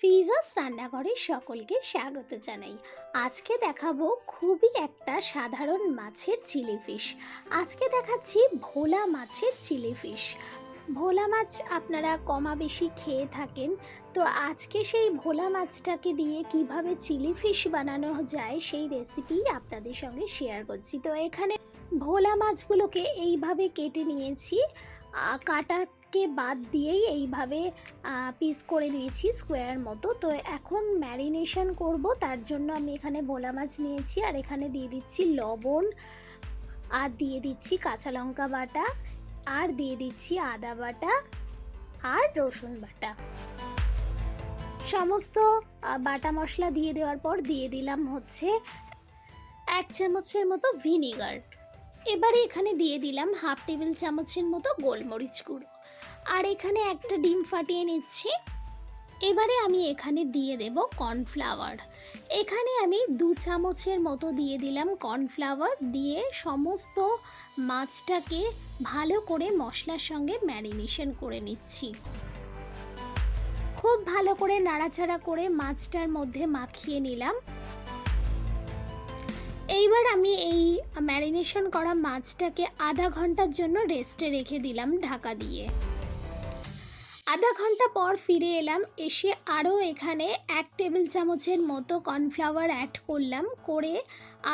ফিজাস রান্নাঘরে সকলকে স্বাগত জানাই। আজকে দেখাবো খুবই একটা সাধারণ মাছের চিলি ফিশ। আজকে দেখাচ্ছি ভোলা মাছের চিলি ফিশ। ভোলা মাছ আপনারা কমা বেশি খেয়ে থাকেন। তো আজকে সেই ভোলা মাছটাকে দিয়ে কীভাবে চিলি ফিশ বানানো যায় সেই রেসিপি আপনাদের সঙ্গে শেয়ার করছি। তো এখানে ভোলা মাছগুলোকে এইভাবে কেটে নিয়েছি। আহ, কাটাকে বাদ দিয়েই এইভাবে পিস করে নিয়েছি স্কোয়ার মতো। তো এখন ম্যারিনেশন করব, তার জন্য আমি এখানে ভোলা মাছ নিয়েছি আর এখানে দিয়ে দিচ্ছি লবণ, আর দিয়ে দিচ্ছি কাঁচা লঙ্কা বাটা, আর দিয়ে দিচ্ছি আদা বাটা, আর রসুন বাটা। সমস্ত বাটা মশলা দিয়ে দেওয়ার পর দিয়ে দিলাম হচ্ছে এক চামচের মতো ভিনিগার এবারে এখানে দিয়ে দিলাম হাফ টেবিল চামচের মতো গোলমরিচ গুঁড়ো। আর এখানে একটা ডিম ফাটিয়ে নিচ্ছি। এবারে আমি এখানে দিয়ে দেব কর্নফ্লাওয়ার। এখানে আমি দু চামচের মতো দিয়ে দিলাম কর্নফ্লাওয়ার। দিয়ে সমস্ত মাছটাকে ভালো করে মশলার সঙ্গে ম্যারিনেশন করে নিচ্ছি। খুব ভালো করে নাড়াচাড়া করে মাছটার মধ্যে মাখিয়ে নিলাম। এইবার আমি এই ম্যারিনেশন করা মাছটাকে আধা ঘণ্টার জন্য রেস্টে রেখে দিলাম ঢাকা দিয়ে। আধা ঘণ্টা পর ফিরে এলাম, এসে আরও এখানে এক টেবিল চামচের মতো কর্নফ্লাওয়ার অ্যাড করলাম, করে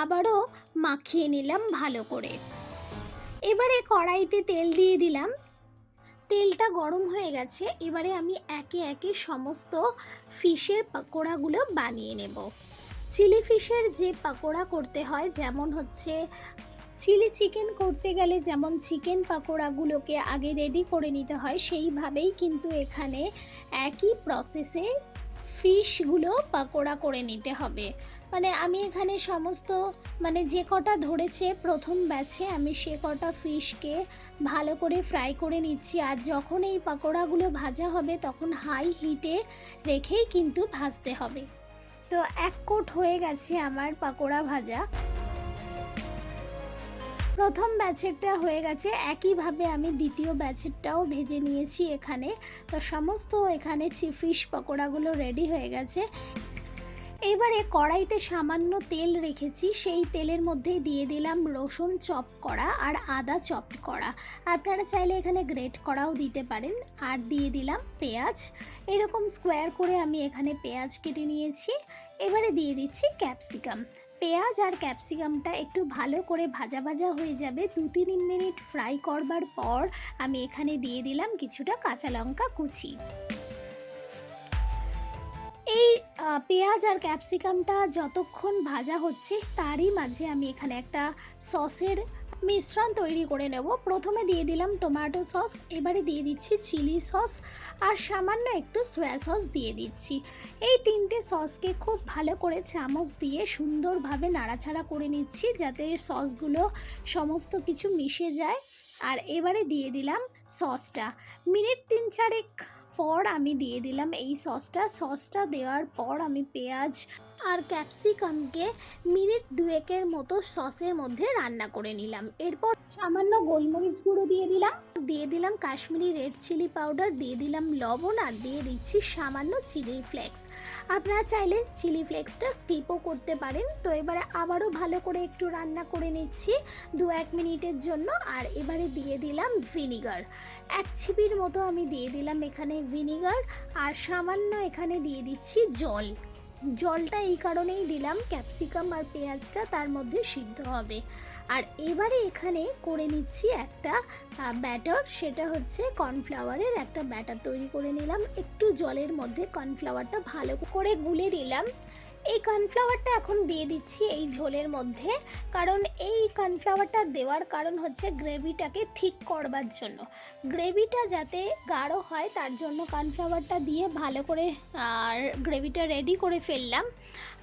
আবারও মাখিয়ে নিলাম ভালো করে। এবারে কড়াইতে তেল দিয়ে দিলাম। তেলটা গরম হয়ে গেছে, এবারে আমি একে একে সমস্ত ফিশের পকোড়াগুলো বানিয়ে নেব। চিলি ফিশের যে পাকোড়া করতে হয়, যেমন হচ্ছে চিলি চিকেন করতে গেলে যেমন চিকেন পাকোড়াগুলোকে আগে রেডি করে নিতে হয়, সেইভাবেই কিন্তু এখানে একই প্রসেসে ফিশগুলো পাকোড়া করে নিতে হবে। মানে আমি এখানে সমস্ত মানে যে কটা ধরেছে প্রথম ব্যাচে আমি সে কটা ফিশকে ভালো করে ফ্রাই করে নিচ্ছি। আর যখন এই পাকোড়াগুলো ভাজা হবে, তখন হাই হিটে রেখেই কিন্তু ভাজতে হবে। তো এক কোট হয়ে গেছে আমার পাকোড়া ভাজা। প্রথম ব্যাচেরটা হয়ে গেছে, একইভাবে আমি দ্বিতীয় ব্যাচেরটাও ভেজে নিয়েছি এখানে। তো সমস্ত এখানে ফিশ পকোড়াগুলো রেডি হয়ে গেছে। এবারে কড়াইতে সামান্য তেল রেখেছি, সেই তেলের মধ্যেই দিয়ে দিলাম রসুন চপ করা আর আদা চপ করা। আপনারা চাইলে এখানে গ্রেট করাও দিতে পারেন। আর দিয়ে দিলাম পেঁয়াজ। এরকম স্কোয়ার করে আমি এখানে পেঁয়াজ কেটে নিয়েছি। এবারে দিয়ে দিচ্ছি ক্যাপসিকাম। পেঁয়াজ আর ক্যাপসিকামটা একটু ভালো করে ভাজা ভাজা হয়ে যাবে। দু তিন মিনিট ফ্রাই করবার পর আমি এখানে দিয়ে দিলাম কিছুটা কাঁচা লঙ্কা কুচি। এই পেঁয়াজ আর ক্যাপসিকামটা যতক্ষণ ভাজা হচ্ছে তারই মাঝে আমি এখানে একটা সসের মিশ্রণ তৈরি করে নেব। প্রথমে দিয়ে দিলাম টমেটো সস, এবারে দিয়ে দিচ্ছি চিলি সস আর সামান্য একটু সোয়া সস দিয়ে দিচ্ছি। এই তিনটে সসকে খুব ভালো করে চামচ দিয়ে সুন্দরভাবে নাড়াচাড়া করে নিচ্ছি যাতে সসগুলো সমস্ত কিছু মিশে যায়। আর এবারে দিয়ে দিলাম সসটা। মিনিট তিন চারেক পর আমি দিয়ে দিলাম এই সসটা। সসটা দেওয়ার পর আমি পেঁয়াজ আর ক্যাপসিকামকে মিনিট দুয়েকের মতো সসের মধ্যে রান্না করে নিলাম। এরপর সামান্য গোলমরিচ গুঁড়ো দিয়ে দিলাম। দিয়ে দিলাম কাশ্মীরি রেড চিলি পাউডার, দিয়ে দিলাম লবণ, আর দিয়ে দিচ্ছি সামান্য চিলি ফ্লেক্স। আপনারা চাইলে চিলি ফ্লেক্সটা স্কিপও করতে পারেন। তো এবারে আবারও ভালো করে একটু রান্না করে নিচ্ছি দু এক মিনিটের জন্য। আর এবারে দিয়ে দিলাম ভিনিগার। এক ছিপির মতো আমি দিয়ে দিলাম এখানে ভিনিগার। আর সামান্য এখানে দিয়ে দিচ্ছি জল। জলটা এই কারণেই দিলাম, ক্যাপসিকাম আর পেঁয়াজটা তার মধ্যে সিদ্ধ হবে। আর এবারে এখানে করে নিচ্ছি একটা ব্যাটার, সেটা হচ্ছে কর্নফ্লাওয়ারের একটা ব্যাটার তৈরি করে নিলাম। একটু জলের মধ্যে কর্নফ্লাওয়ারটা ভালো করে গুলে নিলাম। এই কর্নফ্লাওয়ারটা এখন দিয়ে দিচ্ছি এই ঝোলের মধ্যে। কারণ এই কর্নফ্লাওয়ারটা দেওয়ার কারণ হচ্ছে গ্রেভিটাকে ঠিক করবার জন্য। গ্রেভিটা যাতে গাঢ় হয়, তার জন্য কর্নফ্লাওয়ারটা দিয়ে ভালো করে, আর গ্রেভিটা রেডি করে ফেললাম।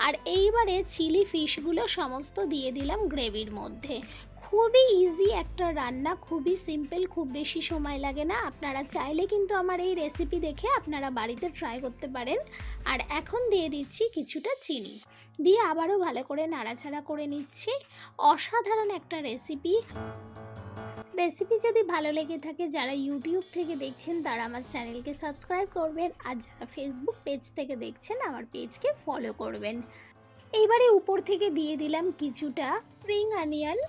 আর এইবারে চিলি ফিশগুলো সমস্ত দিয়ে দিলাম গ্রেভির মধ্যে। খুবই ইজি একটা রান্না, খুবই সিম্পল খুব বেশি সময় লাগে না। আপনারা চাইলে কিন্তু আমার এই রেসিপি দেখে আপনারা বাড়িতে ট্রাই করতে পারেন। আর এখন দিয়ে দিচ্ছি কিছুটা চিনি। দিয়ে আবারও ভালো করে নাড়াচাড়া করে নিচ্ছি। অসাধারণ একটা রেসিপি রেসিপি যদি ভালো লেগে থাকে, যারা ইউটিউব থেকে দেখছেন, তারা আমার চ্যানেলকে সাবস্ক্রাইব করবেন। আর যারা ফেসবুক পেজ থেকে দেখছেন, আমার পেজকে ফলো করবেন। এইবারে উপর থেকে দিয়ে দিলাম কিছুটা স্প্রিং অনিয়ন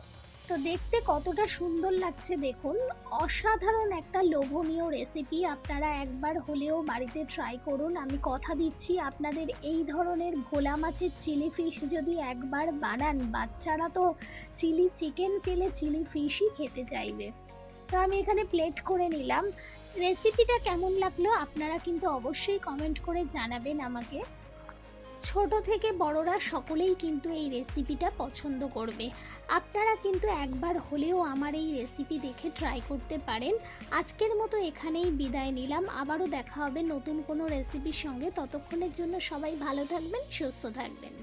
তো দেখতে কতটা সুন্দর লাগছে দেখুন। অসাধারণ একটা লোভনীয় রেসিপি আপনারা একবার হলেও বাড়িতে ট্রাই করুন। আমি কথা দিচ্ছি আপনাদের এই ধরনের ভোলা মাছের চিলি ফিশ যদি একবার বানান, বাচ্চারা তো চিলি চিকেন ফেলে চিলি ফিশই খেতে চাইবে। তো আমি এখানে প্লেট করে নিলাম। রেসিপিটা কেমন লাগল আপনারা কিন্তু অবশ্যই কমেন্ট করে জানাবেন আমাকে। ছোট থেকে বড়রা সকলেই কিন্তু এই রেসিপিটা পছন্দ করবে। আপনারা কিন্তু একবার হলেও আমার এই রেসিপি দেখে ট্রাই করতে পারেন। আজকের মতো এখানেই বিদায় নিলাম। আবারও দেখা হবে নতুন কোনো রেসিপির সঙ্গে। ততক্ষণের জন্য সবাই ভালো থাকবেন, সুস্থ থাকবেন।